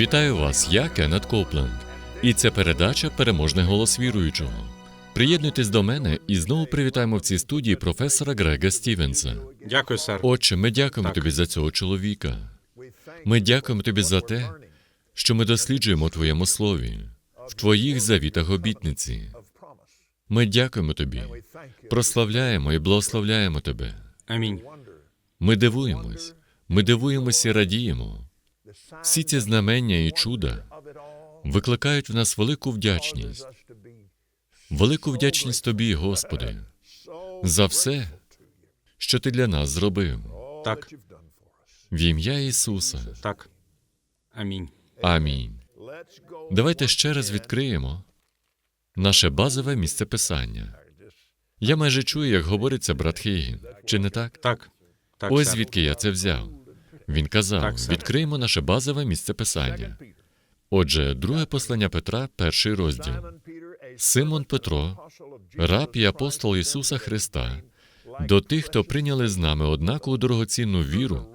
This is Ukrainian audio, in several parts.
Вітаю вас, я Кеннет Копленд, і це передача Переможний голос віруючого. Приєднуйтесь до мене і знову привітаємо в цій студії професора Грега Стівенса. Дякую, сер. Отче, ми дякуємо Так. тобі за цього чоловіка. Ми дякуємо тобі за те, що ми досліджуємо твоєму слові, в твоїх завітах обітниці. Ми дякуємо тобі, прославляємо і благословляємо тебе. Амінь. Ми дивуємось, ми дивуємося і радіємо. Всі ці знамення і чуда викликають в нас велику вдячність, велику вдячність тобі, Господи, за все, що ти для нас зробив. Так, В ім'я Ісуса. так. Амінь. Амінь. Давайте ще раз відкриємо наше базове місце писання. Я майже чую, як говориться брат Хейгін. Чи не так? Так. Так, Ось звідки я це взяв. Він казав: відкриємо наше базове місце писання. Отже, друге послання Петра, перший розділ. Симон Петро, раб і апостол Ісуса Христа, до тих, хто прийняли з нами однакову дорогоцінну віру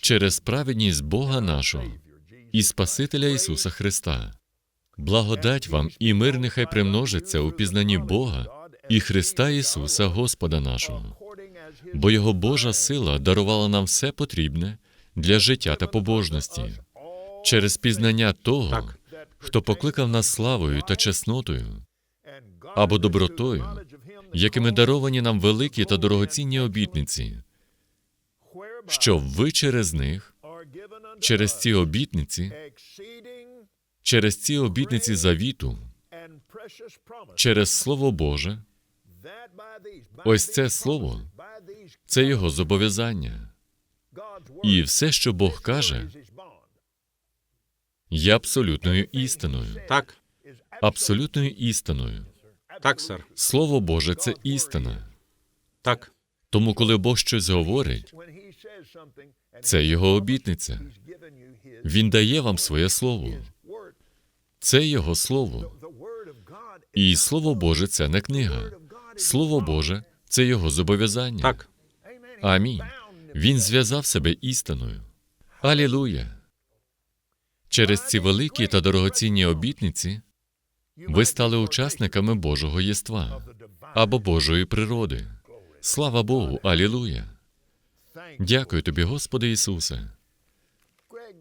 через праведність Бога нашого і Спасителя Ісуса Христа. Благодать вам і мир нехай примножиться у пізнанні Бога і Христа Ісуса Господа нашого. Бо Його Божа сила дарувала нам все потрібне для життя та побожності через пізнання того, хто покликав нас славою та чеснотою або добротою, якими даровані нам великі та дорогоцінні обітниці, щоб ви через них, через ці обітниці, через ці обітниці завіту, через Слово Боже, ось це слово, це його зобов'язання. І все, що Бог каже, є абсолютною істиною. Так, Абсолютною істиною. так, сер. Слово Боже це істина. Так, Тому, коли Бог щось говорить, це його обітниця. Він дає вам своє слово. Це його слово. І Слово Боже це не книга. Слово Боже це його зобов'язання. так. Амінь. Він зв'язав себе істиною. Алілуя. Через ці великі та дорогоцінні обітниці ви стали учасниками Божого єства або Божої природи. Слава Богу, Алілуя. Дякую тобі, Господи Ісусе.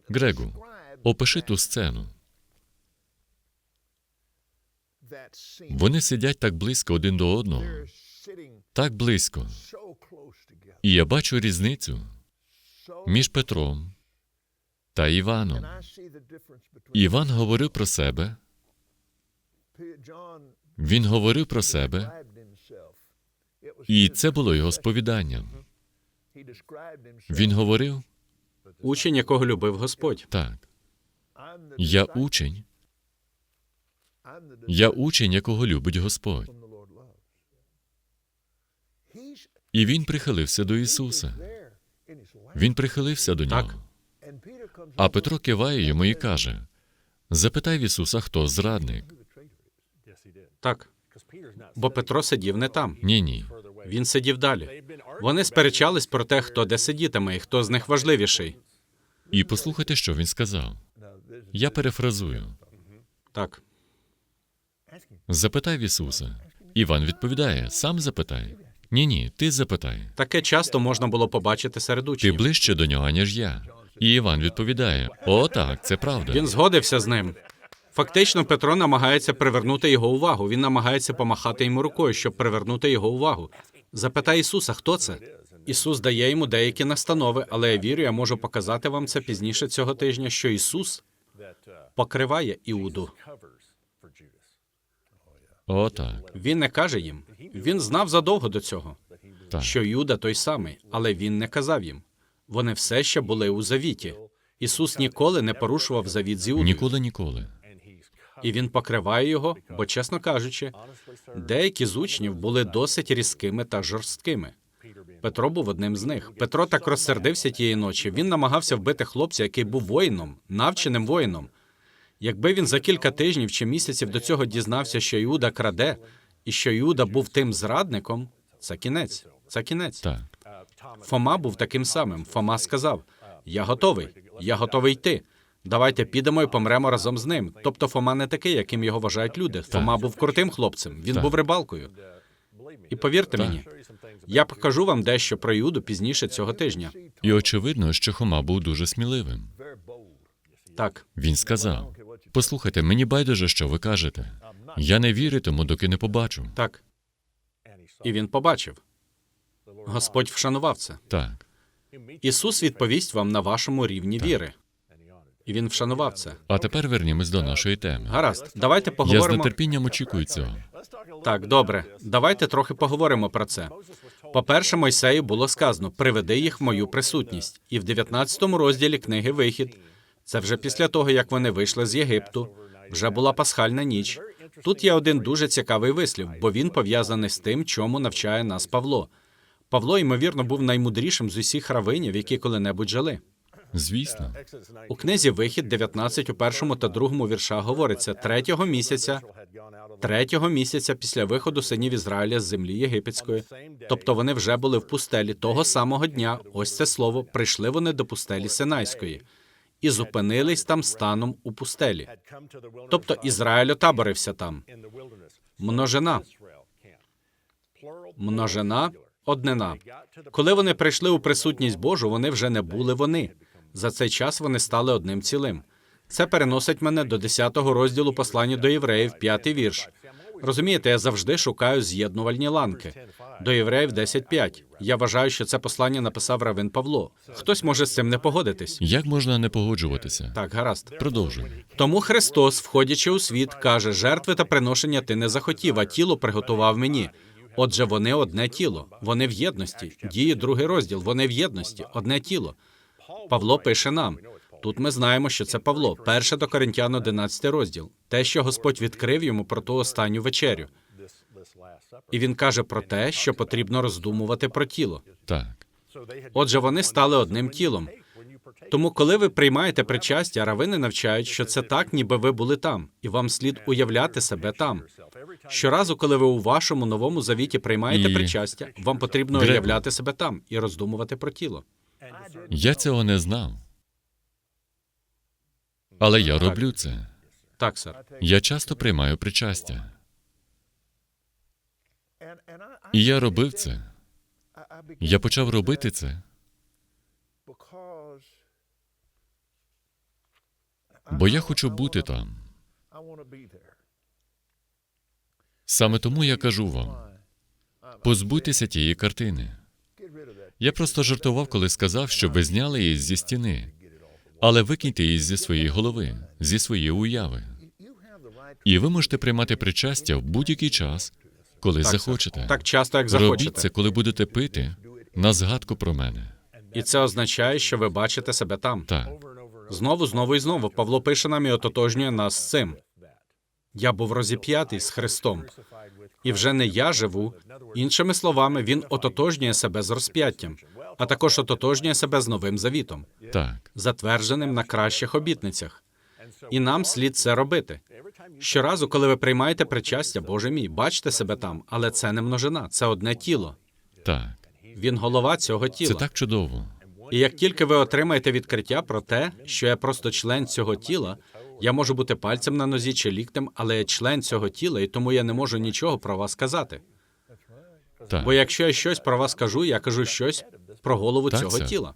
Грегу, опиши ту сцену. Вони сидять так близько один до одного, так близько. І я бачу різницю між Петром та Іваном. Іван говорив про себе, він говорив про себе, і це було його сповіданням. Він говорив Учень, якого любив Господь. так: я учень, я учень, якого любить Господь. І він прихилився до Ісуса. Він прихилився до нього. А Петро киває йому і каже: Запитай в Ісуса, хто зрадник. Так. Бо Петро сидів не там. Ні, ні. Він сидів далі. Вони сперечались про те, хто де сидітиме і хто з них важливіший. І послухайте, що він сказав. Я перефразую. Так. Запитай в Ісуса. Іван відповідає: сам запитай. Ні, ні, ти запитай. Таке часто можна було побачити серед Ти учнів. ближче до нього, ніж я. І Іван відповідає: О, так, це правда. Він згодився з ним. Фактично, Петро намагається привернути його увагу. Він намагається помахати йому рукою, щоб привернути його увагу. Запитай Ісуса, хто це? Ісус дає йому деякі настанови, але я вірю, я можу показати вам це пізніше цього тижня, що Ісус покриває Іуду. О, так. Він не каже їм. Він знав задовго до цього, Так. що Юда той самий, але він не казав їм. Вони все ще були у завіті. Ісус ніколи не порушував завіт з Іудою. Ніколи, ніколи. І він покриває його, бо, чесно кажучи, деякі з учнів були досить різкими та жорсткими. Петро був одним з них. Петро так розсердився тієї ночі. Він намагався вбити хлопця, який був воїном, навченим воїном. Якби він за кілька тижнів чи місяців до цього дізнався, що Іуда краде, і що Іуда був тим зрадником, це кінець. Це кінець. Так. Фома був таким самим. Фома сказав: Я готовий, я готовий йти. Давайте підемо і помремо разом з ним. Тобто Фома не такий, яким його вважають люди. Фома був крутим хлопцем, він Так. був рибалкою. І повірте Так. мені, я покажу вам дещо про Юду пізніше цього тижня. І очевидно, що Хома був дуже сміливим. Так, Він сказав: Послухайте, мені байдуже, що ви кажете. Я не віритиму, доки не побачу. так. І він побачив. Господь вшанував це. Так. Ісус відповість вам на вашому рівні віри. І він вшанував це. А тепер вернімось до нашої теми. Гаразд, давайте поговоримо. Я з нетерпінням очікую цього. Так, добре. Давайте трохи поговоримо про це. По-перше, Мойсею було сказано: приведи їх в мою присутність. І в 19 розділі книги Вихід, це вже після того, як вони вийшли з Єгипту, вже була пасхальна ніч. Тут є один дуже цікавий вислів, бо він пов'язаний з тим, чому навчає нас Павло. Павло, ймовірно, був наймудрішим з усіх равинів, які коли-небудь жили. Звісно, У книзі Вихід 19 у першому та другому вірша говориться третього місяця, третього місяця після виходу синів Ізраїля з землі єгипетської. Тобто вони вже були в пустелі того самого дня. Ось це слово прийшли вони до пустелі Синайської і зупинились там станом у пустелі. Тобто Ізраїль отаборився там. Множина, множина, однина. Коли вони прийшли у присутність Божу, вони вже не були вони. За цей час вони стали одним цілим. Це переносить мене до 10-го розділу послання до євреїв, п'ятий вірш. Розумієте, я завжди шукаю з'єднувальні ланки. До євреїв 10.5. Я вважаю, що це послання написав Равин Павло. Хтось може з цим не погодитись. як можна не погоджуватися? Так, гаразд. Продовжуй. Тому Христос, входячи у світ, каже: жертви та приношення ти не захотів, а тіло приготував мені. Отже, вони одне тіло, вони в єдності. Діє другий розділ. Вони в єдності, одне тіло. Павло пише нам. Тут ми знаємо, що це Павло, перше до Коринтян 11 розділ. Те, що Господь відкрив йому про ту останню вечерю. І він каже про те, що потрібно роздумувати про тіло. Так. Отже, вони стали одним тілом. Тому, коли ви приймаєте причастя, равини навчають, що це так, ніби ви були там, і вам слід уявляти себе там. Щоразу, коли ви у вашому новому завіті приймаєте І- причастя, вам потрібно Греко. уявляти себе там і роздумувати про тіло. Я цього не знав. Але я роблю це. Так, сер. Я часто приймаю причастя. І я робив це. Я почав робити це, бо я хочу бути там. Саме тому я кажу вам: позбудьтеся тієї картини. Я просто жартував, коли сказав, що ви зняли її зі стіни, але викиньте її зі своєї голови, зі своєї уяви. І ви можете приймати причастя в будь-який час, коли Так, захочете. Так часто, як Робіть захочете. це, коли будете пити, на згадку про мене. І це означає, що ви бачите себе там. Так, Знову, знову і знову. Павло пише нам і ототожнює нас з цим. Я був розіп'ятий з Христом, і вже не я живу. Іншими словами, він ототожнює себе з розп'яттям, а також ототожнює себе з новим завітом, так, затвердженим на кращих обітницях. І нам слід це робити. Щоразу, коли ви приймаєте причастя, Боже мій, бачите себе там, але це не множина, це одне тіло. так. Він голова цього тіла. Це так чудово. І як тільки ви отримаєте відкриття про те, що я просто член цього тіла, Я можу бути пальцем на нозі чи ліктем, але я член цього тіла, і тому я не можу нічого про вас сказати. Так. Бо якщо я щось про вас кажу, я кажу щось про голову Так, цього сер. тіла.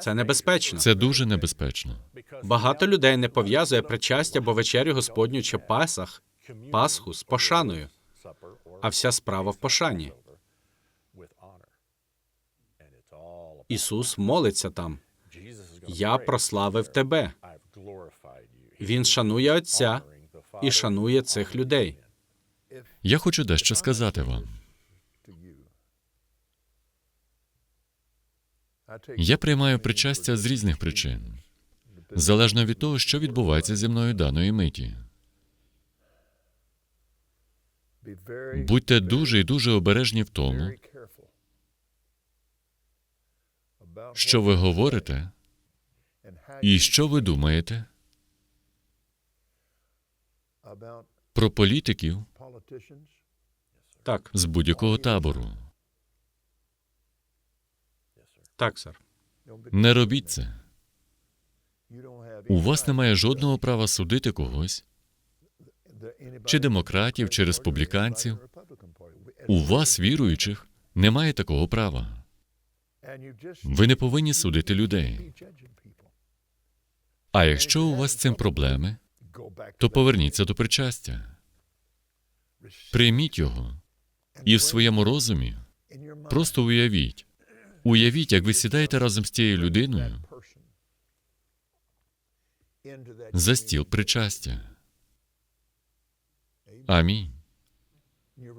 Це небезпечно. Це дуже небезпечно. Багато людей не пов'язує причастя або вечерю Господню чи Пасах, Пасху з пошаною, а вся справа в пошані. Ісус молиться там. Я прославив тебе. Він шанує Отця і шанує цих людей. Я хочу дещо сказати вам. Я приймаю причастя з різних причин, залежно від того, що відбувається зі мною даної миті. Будьте дуже і дуже обережні в тому, що ви говорите і що ви думаєте про політиків Так, з будь-якого табору. Так, сер. Не робіть це. У вас немає жодного права судити когось, чи демократів, чи республіканців. У вас, віруючих, немає такого права. Ви не повинні судити людей. А якщо у вас з цим проблеми, то поверніться до причастя. Прийміть його і в своєму розумі просто уявіть. Уявіть, як ви сідаєте разом з тією людиною за стіл причастя. Амінь.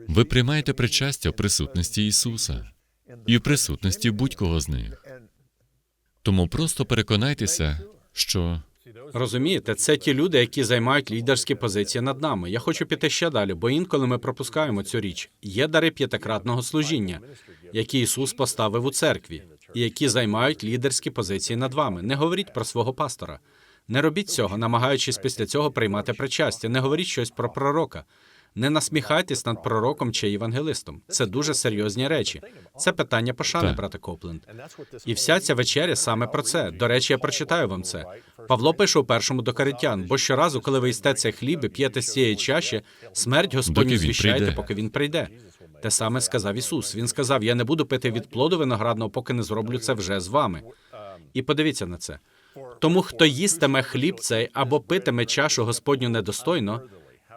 Ви приймаєте причастя в присутності Ісуса і в присутності будь-кого з них. Тому просто переконайтеся, що Розумієте, це ті люди, які займають лідерські позиції над нами. Я хочу піти ще далі, бо інколи ми пропускаємо цю річ. Є дари п'ятикратного служіння, які Ісус поставив у церкві, і які займають лідерські позиції над вами. Не говоріть про свого пастора. Не робіть цього, намагаючись після цього приймати причастя. Не говоріть щось про пророка. Не насміхайтесь над пророком чи євангелистом. Це дуже серйозні речі. Це питання пошани, Так. брате Копленд. І вся ця вечеря саме про це. До речі, я прочитаю вам це. Павло пише у першому до Коринтян, бо щоразу, коли ви їсте цей хліб і п'єте з цієї чаші, смерть Господню він звіщайте, поки він прийде. Те саме сказав Ісус. Він сказав: Я не буду пити від плоду виноградного, поки не зроблю це вже з вами. І подивіться на це. Тому хто їстиме хліб цей або питиме чашу Господню недостойно,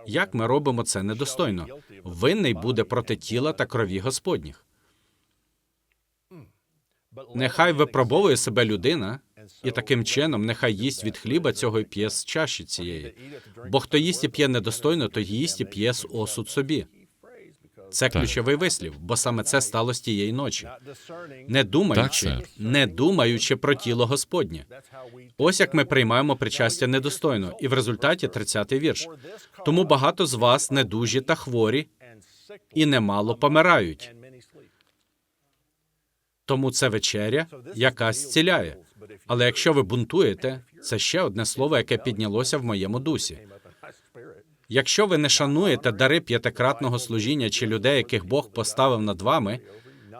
як ми робимо це недостойно? Винний буде проти тіла та крові Господніх. Нехай випробовує себе людина, і таким чином нехай їсть від хліба цього і п'є з чаші цієї. Бо хто їсть і п'є недостойно, то їсть і п'є з осуд собі. Це Так. ключовий вислів, бо саме це сталося тієї ночі. Не думаючи, сер. не думаючи про тіло Господнє. Ось як ми приймаємо причастя недостойно, і в результаті 30-й вірш. Тому багато з вас недужі та хворі, і немало помирають. Тому це вечеря, яка зціляє. Але якщо ви бунтуєте, це ще одне слово, яке піднялося в моєму дусі. Якщо ви не шануєте дари п'ятикратного служіння чи людей, яких Бог поставив над вами,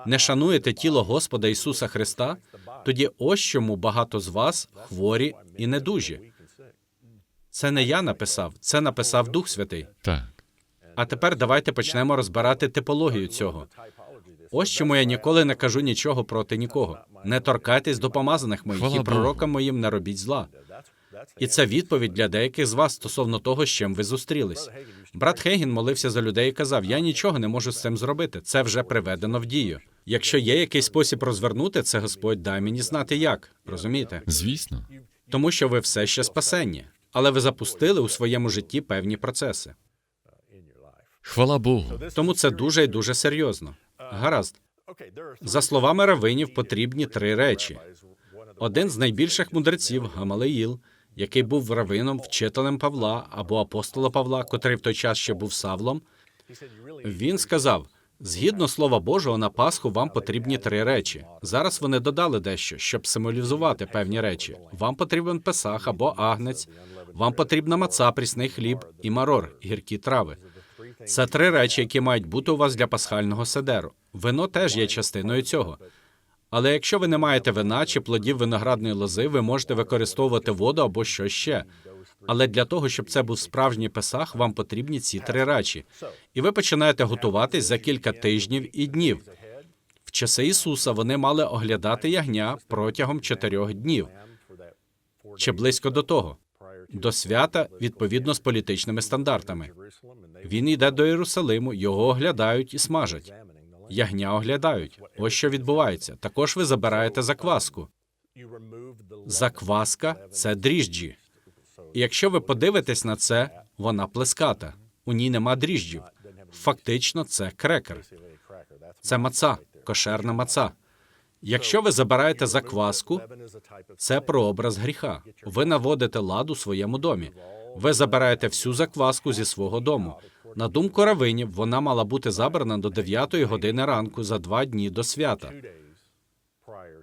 не шануєте тіло Господа Ісуса Христа, тоді ось чому багато з вас хворі і недужі. Це не я написав, це написав Дух Святий. так. А тепер давайте почнемо розбирати типологію цього. Ось чому я ніколи не кажу нічого проти нікого. Не торкайтесь до помазаних моїх Хвала і пророкам моїм не робіть зла. І це відповідь для деяких з вас стосовно того, з чим ви зустрілись. Брат Хейгін молився за людей і казав: Я нічого не можу з цим зробити. Це вже приведено в дію. Якщо є якийсь спосіб розвернути це, Господь дай мені знати як. Розумієте? Звісно. Тому що ви все ще спасенні, але ви запустили у своєму житті певні процеси. Хвала Богу. Тому це дуже і дуже серйозно. Гаразд. За словами равинів, потрібні три речі. Один з найбільших мудреців Гамалеїл, який був равином, вчителем Павла або апостола Павла, котрий в той час ще був Савлом, він сказав: згідно слова Божого, на Пасху вам потрібні три речі. Зараз вони додали дещо, щоб символізувати певні речі. Вам потрібен песах або агнець, вам потрібна маца, прісний хліб і марор, гіркі трави. Це три речі, які мають бути у вас для пасхального седеру. Вино теж є частиною цього. Але якщо ви не маєте вина чи плодів виноградної лози, ви можете використовувати воду або що ще. Але для того, щоб це був справжній песах, вам потрібні ці три речі. І ви починаєте готуватись за кілька тижнів і днів. В часи Ісуса вони мали оглядати ягня протягом чотирьох днів чи близько до того, до свята відповідно з політичними стандартами. Він йде до Єрусалиму, його оглядають і смажать. Ягня оглядають. Ось що відбувається. Також ви забираєте закваску. Закваска це дріжджі. І якщо ви подивитесь на це, вона плеската. У ній нема дріжджів. Фактично, це крекер. Це маца, кошерна маца. Якщо ви забираєте закваску, це прообраз гріха. Ви наводите лад у своєму домі. Ви забираєте всю закваску зі свого дому. На думку равинів, вона мала бути забрана до 9 години ранку за два дні до свята.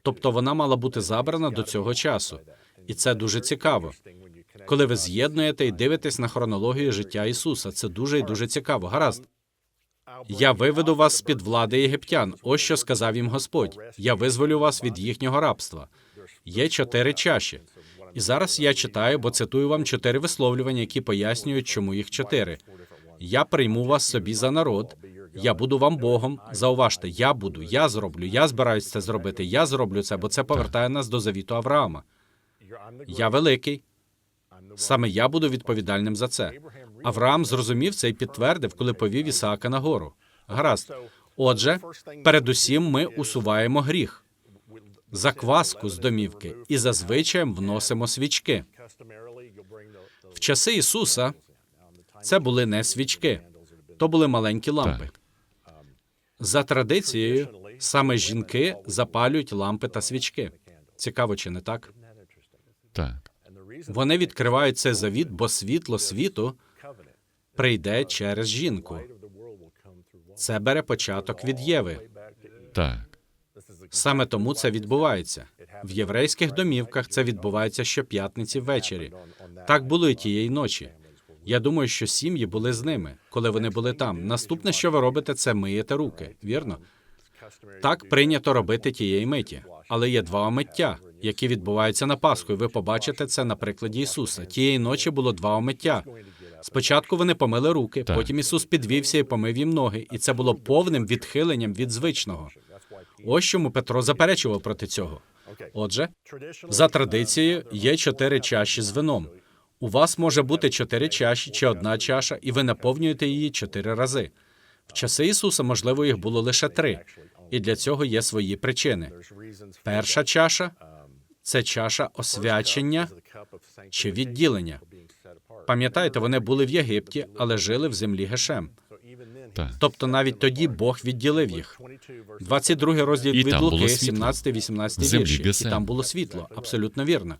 Тобто вона мала бути забрана до цього часу. І це дуже цікаво. Коли ви з'єднуєте і дивитесь на хронологію життя Ісуса, це дуже і дуже цікаво. Гаразд. Я виведу вас з під влади єгиптян. Ось що сказав їм Господь. Я визволю вас від їхнього рабства. Є чотири чаші. І зараз я читаю, бо цитую вам чотири висловлювання, які пояснюють, чому їх чотири. Я прийму вас собі за народ. Я буду вам Богом. Зауважте, я буду, я зроблю, я збираюсь це зробити. Я зроблю це, бо це повертає нас до завіту Авраама. Я великий. Саме я буду відповідальним за це. Авраам зрозумів це і підтвердив, коли повів Ісаака на гору. Гаразд. Отже, передусім ми усуваємо гріх, закваску з домівки і зазвичай вносимо свічки. В часи Ісуса це були не свічки, то були маленькі лампи. За традицією, саме жінки запалюють лампи та свічки. Цікаво, чи не так? Так. Вони відкривають цей завіт, бо світло світу прийде через жінку. Це бере початок від Єви. Так. Саме тому це відбувається. В єврейських домівках це відбувається щоп'ятниці ввечері. Так було і тієї ночі. Я думаю, що сім'ї були з ними, коли вони були там. Наступне, що ви робите, це миєте руки. Вірно? Так прийнято робити тієї миті. Але є два омиття, які відбуваються на Пасху. І ви побачите це на прикладі Ісуса. Тієї ночі було два омиття. Спочатку вони помили руки, Так. потім Ісус підвівся і помив їм ноги, і це було повним відхиленням від звичного. Ось чому Петро заперечував проти цього. Отже, за традицією є чотири чаші з вином. У вас може бути чотири чаші чи одна чаша, і ви наповнюєте її чотири рази. В часи Ісуса, можливо, їх було лише три, і для цього є свої причини. Перша чаша це чаша освячення чи відділення. Пам'ятаєте, вони були в Єгипті, але жили в землі Гешем. Так. Тобто навіть тоді Бог відділив їх. 22 розділ від Луки, 17-18 вірші. І там було світло. Абсолютно вірно.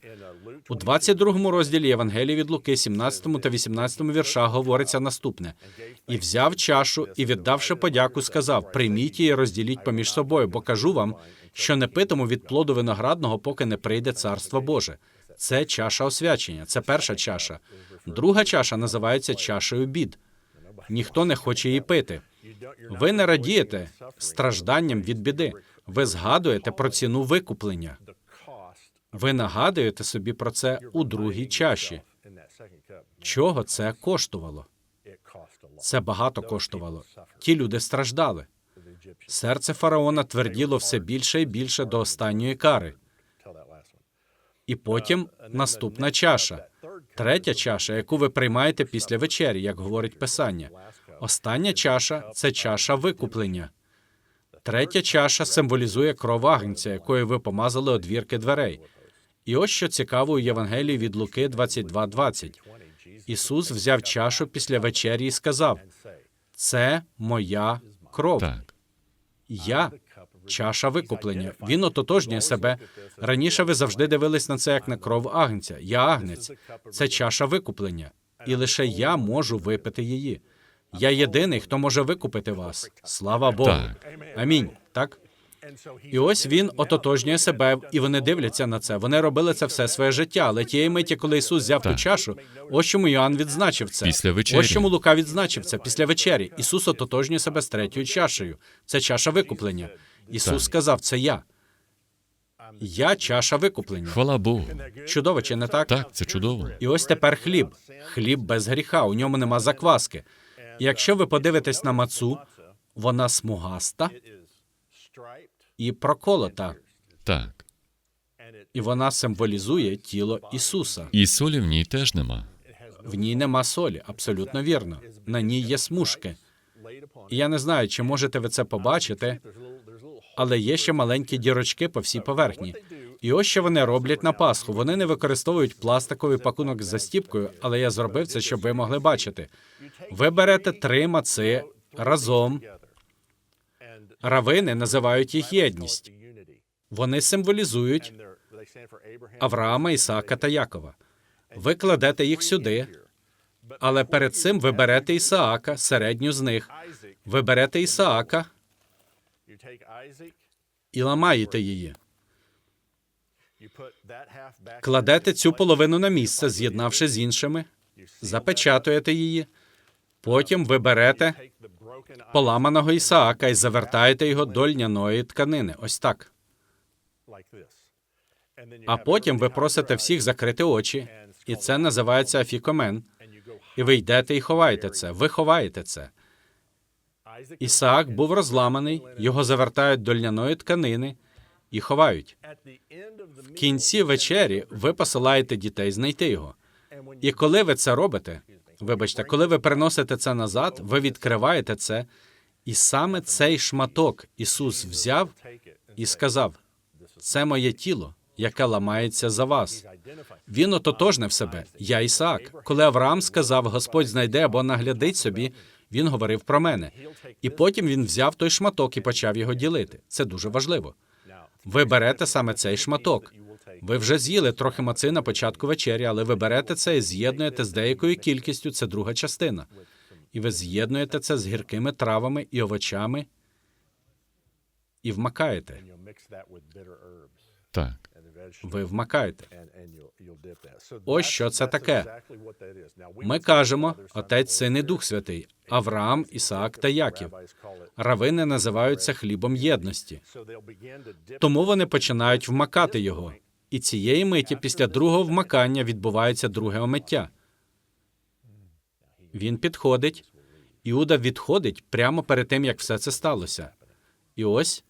У 22 розділі Євангелії від Луки, 17 та 18 віршах говориться наступне: і взяв чашу, і віддавши подяку, сказав: Прийміть її, розділіть поміж собою, бо кажу вам, що не питиму від плоду виноградного, поки не прийде царство Боже. Це чаша освячення, це перша чаша. Друга чаша називається чашею бід. Ніхто не хоче її пити. Ви не радієте стражданням від біди. Ви згадуєте про ціну викуплення. Ви нагадуєте собі про це у другій чаші. Чого це коштувало? Це багато коштувало. Ті люди страждали. Серце фараона тверділо все більше і більше до останньої кари. І потім наступна чаша, третя чаша, яку ви приймаєте після вечері, як говорить писання. Остання чаша це чаша викуплення. Третя чаша символізує кров агнця, якою ви помазали одвірки дверей. І ось що цікаво у Євангелії від Луки 22.20. Ісус взяв чашу після вечері і сказав: Це моя кров. Так. Я чаша викуплення. Він ототожнює себе. Раніше ви завжди дивились на це як на кров агнця. Я агнець. Це чаша викуплення. І лише я можу випити її. Я єдиний, хто може викупити вас. Слава Богу. Так. Амінь. Так? І ось він ототожнює себе, і вони дивляться на це. Вони робили це все своє життя. Але тієї миті, коли Ісус взяв ту чашу, ось чому Йоанн відзначив це. Після вечері. Ось чому Лука відзначив це після вечері. Ісус ототожнює себе з третьою чашею. Це чаша викуплення. Ісус Так. сказав: Це я. Я чаша викуплення. Хвала Богу. Чудово, чи не так? Так, це чудово. І ось тепер хліб. Хліб без гріха, у ньому нема закваски. І якщо ви подивитесь на мацу, вона смугаста і проколота, Так. і вона символізує тіло Ісуса. І солі в ній теж нема. В ній нема солі, абсолютно вірно. На ній є смужки. І я не знаю, чи можете ви це побачити, але є ще маленькі дірочки по всій поверхні. І ось що вони роблять на Пасху. Вони не використовують пластиковий пакунок з застіпкою, але я зробив це, щоб ви могли бачити. Ви берете три маци разом. Равини називають їх єдність. Вони символізують Авраама, Ісаака та Якова. Ви кладете їх сюди, але перед цим ви берете Ісаака, середню з них. Ви берете Ісаака і ламаєте її. Кладете цю половину на місце, з'єднавши з іншими, запечатуєте її. Потім ви берете поламаного Ісаака і завертаєте його до льняної тканини. Ось так. А потім ви просите всіх закрити очі, і це називається афікомен. І ви йдете і ховаєте це. Ви ховаєте це. Ісаак був розламаний, його завертають до льняної тканини і ховають. В кінці вечері ви посилаєте дітей знайти його. І коли ви це робите, вибачте, коли ви приносите це назад, ви відкриваєте це, і саме цей шматок Ісус взяв і сказав: це моє тіло, яке ламається за вас. Він ототожнив себе. Я Ісаак. Коли Авраам сказав, Господь знайде або наглядить собі, він говорив про мене. І потім він взяв той шматок і почав його ділити. Це дуже важливо. Ви берете саме цей шматок. Ви вже з'їли трохи маци на початку вечері, але ви берете це і з'єднуєте з деякою кількістю. Це друга частина. І ви з'єднуєте це з гіркими травами і овочами і вмакаєте. Так. Ви вмакаєте. Ось що це таке. Ми кажемо Отець, Син і Дух Святий, Авраам, Ісаак та Яків. Равини називаються хлібом єдності. Тому вони починають вмакати його. І цієї миті після другого вмакання відбувається друге омиття. Він підходить, Іуда відходить прямо перед тим, як все це сталося. І ось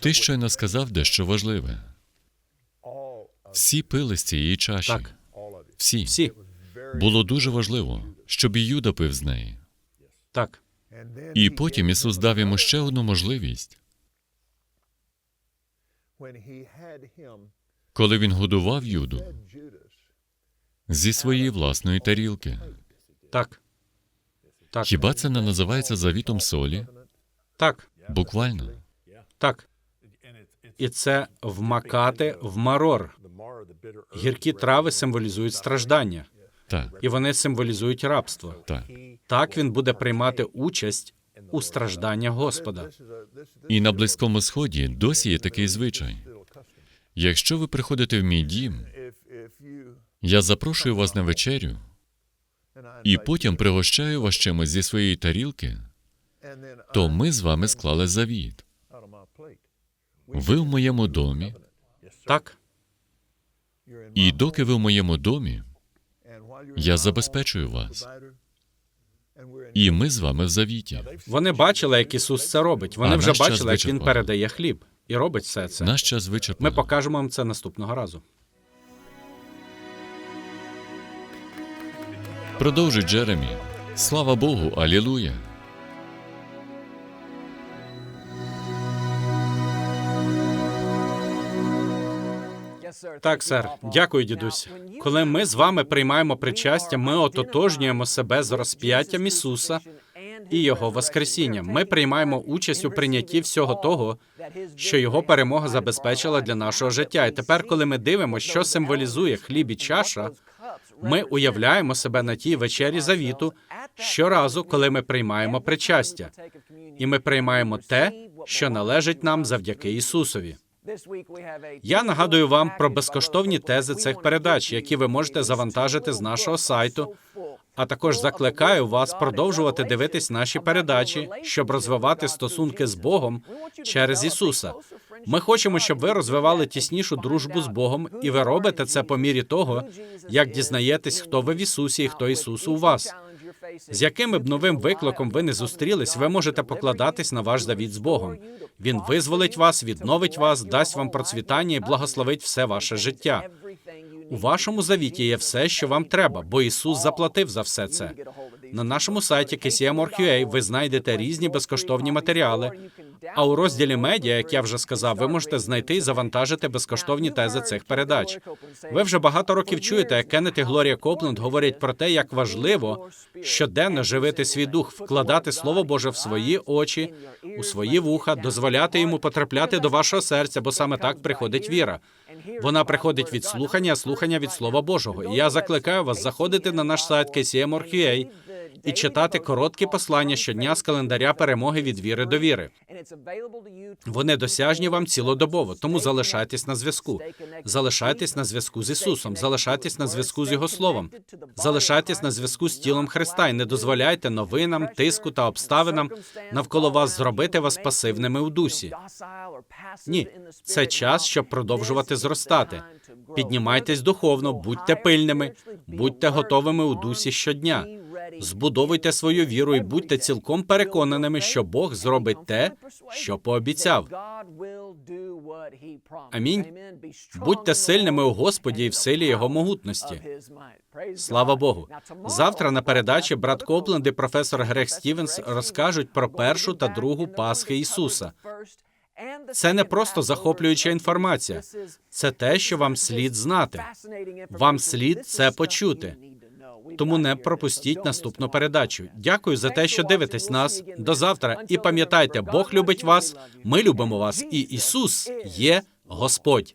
Ти щойно сказав дещо важливе. Всі пили з цієї чаші. так, Всі. всі Було дуже важливо, щоб і Юда пив з неї. так. І потім Ісус дав йому ще одну можливість. Коли він годував Юду зі своєї власної тарілки. Так. Так. Хіба це не називається завітом солі? Так. Буквально. Так. І це вмакати в марор. Гіркі трави символізують страждання, Так, і вони символізують рабство. так. Так він буде приймати участь у стражданнях Господа. І на Близькому Сході досі є такий звичай. Якщо ви приходите в мій дім, я запрошую вас на вечерю і потім пригощаю вас чимось зі своєї тарілки, то ми з вами склали завіт. Ви в моєму домі, Так, і доки ви в моєму домі, я забезпечую вас. І ми з вами в завіті. вони бачили, як Ісус це робить. Вони А вже бачили, як він передає хліб і робить все це. Наш час Ми покажемо вам це наступного разу. Продовжить Джеремі. Слава Богу, алілуя. Так, сер, дякую, дідусь. Коли ми з вами приймаємо причастя, ми ототожнюємо себе з розп'яттям Ісуса і Його Воскресінням. Ми приймаємо участь у прийнятті всього того, що Його перемога забезпечила для нашого життя. І тепер, коли ми дивимося, що символізує хліб і чаша, ми уявляємо себе на тій вечері завіту щоразу, коли ми приймаємо причастя, і ми приймаємо те, що належить нам завдяки Ісусові. Я нагадую вам про безкоштовні тези цих передач, які ви можете завантажити з нашого сайту. А також закликаю вас продовжувати дивитись наші передачі, щоб розвивати стосунки з Богом через Ісуса. Ми хочемо, щоб ви розвивали тіснішу дружбу з Богом, і ви робите це по мірі того, як дізнаєтесь, хто ви в Ісусі і хто Ісус у вас. З якими б новим викликом ви не зустрілись, ви можете покладатись на ваш завіт з Богом. Він визволить вас, відновить вас, дасть вам процвітання і благословить все ваше життя. У вашому завіті є все, що вам треба, бо Ісус заплатив за все це. На нашому сайті KCM.org.ua ви знайдете різні безкоштовні матеріали. А у розділі медіа, як я вже сказав, ви можете знайти і завантажити безкоштовні тези цих передач. Ви вже багато років чуєте, як Кеннет і Глорія Копленд говорять про те, як важливо щоденно живити свій дух, вкладати Слово Боже в свої очі, у свої вуха, дозволяти йому потрапляти до вашого серця, бо саме так приходить віра. Вона приходить від слухання, слухання від Слова Божого. І я закликаю вас заходити на наш сайт KCM.org.ua і читати короткі послання щодня з календаря перемоги від віри до віри. Вони досяжні вам цілодобово, тому залишайтесь на зв'язку. Залишайтесь на зв'язку з Ісусом, залишайтесь на зв'язку з Його Словом, залишайтесь на зв'язку з тілом Христа і не дозволяйте новинам, тиску та обставинам навколо вас зробити вас пасивними у дусі. Ні, це час, щоб продовжувати зростати. Піднімайтесь духовно, будьте пильними, будьте готовими у дусі щодня. Збудовуйте свою віру і будьте цілком переконаними, що Бог зробить те, що пообіцяв. Амінь. Будьте сильними у Господі і в силі Його могутності. Слава Богу. Завтра на передачі брат Копленд і професор Грег Стівенс розкажуть про першу та другу Пасхи Ісуса. Це не просто захоплююча інформація, це те, що вам слід знати. Вам слід це почути. Тому не пропустіть наступну передачу. Дякую за те, що дивитесь нас. До завтра. І пам'ятайте, Бог любить вас, ми любимо вас, і Ісус є Господь.